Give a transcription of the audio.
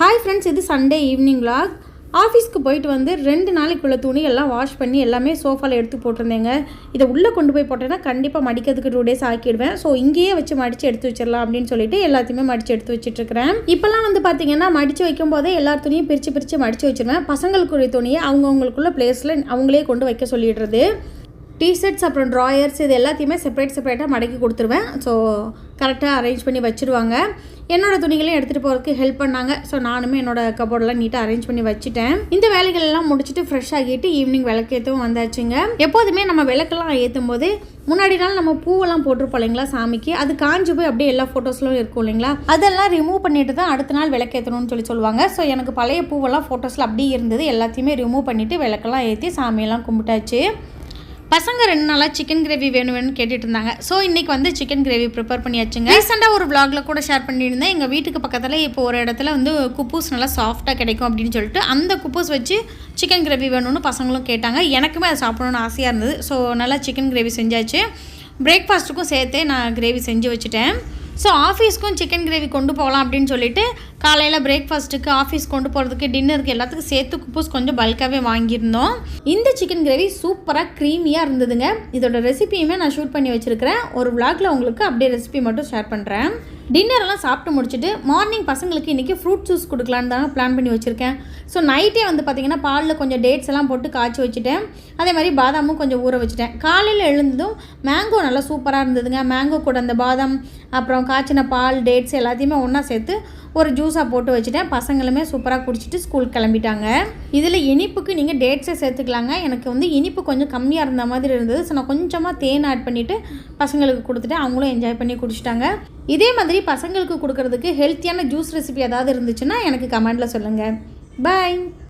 Hi friends இது Sunday evening vlog ஆஃபீஸ்க்கு போயிட்டு வந்து ரெண்டு நாளைக்குள்ள துணி எல்லாம் வாஷ் பண்ணி எல்லாமே சோஃபாவில் எடுத்து போட்டிருந்தேங்க. இதை உள்ளே கொண்டு போய் போட்டேன்னா கண்டிப்பாக மடிக்கிறதுக்கு டூ டேஸ் ஆக்கிடுவேன். ஸோ இங்கேயே வச்சு மடித்து எடுத்து வச்சிடலாம் அப்படின்னு சொல்லிட்டு எல்லாத்தையுமே மடித்து எடுத்து வச்சிட்ருக்கிறேன் இப்போல்லாம் வந்து பார்த்தீங்கன்னா மடித்து வைக்கும் போதே எல்லா துணியும் பிரித்து பிரித்து மடித்து வச்சிருவேன். பசங்களுக்குரிய துணியை அவங்கவுங்களுக்குள்ள பிளேஸில் அவங்களே கொண்டு வைக்க சொல்லிடுறது. டிஷர்ட்ஸ் அப்புறம் ட்ராயர்ஸ் இது எல்லாத்தையுமே செப்பரேட் செப்பரேட்டாக மடக்கி கொடுத்துருவேன். ஸோ கரெக்டாக அரேஞ்ச் பண்ணி வச்சுருவாங்க. என்னோடய துணிகளையும் எடுத்துகிட்டு போகிறதுக்கு ஹெல்ப் பண்ணாங்க. ஸோ நானுமே என்னோடய கபோர்டெலாம் நீட்டாக அரேஞ்ச் பண்ணி வச்சுட்டேன். இந்த வேலைகள் எல்லாம் முடிச்சுட்டு ஃப்ரெஷ் ஆகிட்டு ஈவினிங் விளக்கேற்றவும் வந்தாச்சுங்க. எப்போதுமே நம்ம விளக்கெல்லாம் ஏற்றும் போது முன்னாடி நாள் நம்ம பூவெல்லாம் போட்டிருப்போம் இல்லைங்களா சாமிக்கு? அது காஞ்சி போய் அப்படியே எல்லா ஃபோட்டோஸ்லாம் இருக்கும் இல்லைங்களா? அதெல்லாம் ரிமூவ் பண்ணிட்டு தான் அடுத்த நாள் விளக்கேற்றணும்னு சொல்லி சொல்லுவாங்க. ஸோ எனக்கு பழைய பூவெல்லாம் ஃபோட்டோஸில் அப்படியே இருந்தது. எல்லாத்தையுமே ரிமூவ் பண்ணிவிட்டு விளக்கெல்லாம் ஏற்றி சாமியெல்லாம் கும்பிட்டாச்சு. பசங்க ரெண்டு நாளாக சிக்கன் கிரேவி வேணும் வேணும்னு கேட்டுட்டு இருந்தாங்க ஸோ இன்றைக்கி வந்து சிக்கன் கிரேவி ப்ரிப்பேர் பண்ணியாச்சுங்க. ரீசெண்டாக ஒரு vlogல கூட ஷேர் பண்ணியிருந்தேன். எங்கள் வீட்டுக்கு பக்கத்தில் இப்போ ஒரு இடத்துல வந்து குப்பூஸ் நல்லா சாஃப்டாக கிடைக்கும் அப்படின்னு சொல்லிட்டு அந்த குப்பூஸ் வச்சு சிக்கன் கிரேவி வேணும்னு பசங்களும் கேட்டாங்க. எனக்குமே அதை சாப்பிடணும்னு ஆசையாக இருந்தது. ஸோ நல்லா சிக்கன் கிரேவி செஞ்சாச்சு. பிரேக்ஃபாஸ்ட்டுக்கும் சேர்த்தே நான் கிரேவி செஞ்சு வச்சுட்டேன். ஸோ ஆஃபீஸ்க்கும் சிக்கன் கிரேவி கொண்டு போகலாம் அப்படின்னு சொல்லிட்டு காலையில் பிரேக்ஃபாஸ்ட்டுக்கு ஆஃபீஸ் கொண்டு போகிறதுக்கு டின்னருக்கு எல்லாத்துக்கும் சேர்த்து குப்பூஸ் கொஞ்சம் பல்காகவே வாங்கியிருந்தோம். இந்த சிக்கன் கிரேவி சூப்பராக க்ரீமியாக இருந்ததுங்க. இதோட ரெசிபியுமே நான் ஷூட் பண்ணி வச்சுருக்கிறேன். ஒரு vlogல உங்களுக்கு அப்படியே ரெசிபி மட்டும் ஷேர் பண்ணுறேன் டின்னரெல்லாம் சாப்பிட்டு முடிச்சுட்டு மார்னிங் பசங்களுக்கு இன்றைக்கி ஃப்ரூட் ஜூஸ் கொடுக்கலான்னு தாங்க பிளான் பண்ணி வச்சுருக்கேன். ஸோ நைட்டே வந்து பார்த்திங்கன்னா பாலில் கொஞ்சம் டேட்ஸ் எல்லாம் போட்டு காய்ச்சி வச்சுட்டேன். அதே மாதிரி பாதாமும் கொஞ்சம் ஊற வச்சுட்டேன். காலையில் எழுந்ததும் மேங்கோ நல்லா சூப்பராக இருந்ததுங்க. மேங்கோ கூட அந்த பாதாம் அப்புறம் காய்ச்சின பால் டேட்ஸ் எல்லாத்தையுமே ஒன்றா சேர்த்து ஒரு ஜூஸாக போட்டு வச்சுட்டேன். பசங்களுமே சூப்பராக குடிச்சிட்டு ஸ்கூல் கிளம்பிட்டாங்க. இதில் இனிப்புக்கு நீங்கள் டேட்ஸை சேர்த்துக்கலாங்க. எனக்கு வந்து இனிப்பு கொஞ்சம் கம்மியாக இருந்த மாதிரி இருந்தது. ஸோ நான் கொஞ்சமாக தேன் ஆட் பண்ணிவிட்டு பசங்களுக்கு கொடுத்துட்டேன். அவங்களும் என்ஜாய் பண்ணி குடிச்சிட்டாங்க. இதே மாதிரி பசங்களுக்கு கொடுக்கறதுக்கு ஹெல்த்தியான ஜூஸ் ரெசிபி ஏதாவது இருந்துச்சுன்னா எனக்கு கமெண்டில் சொல்லுங்கள் பாய்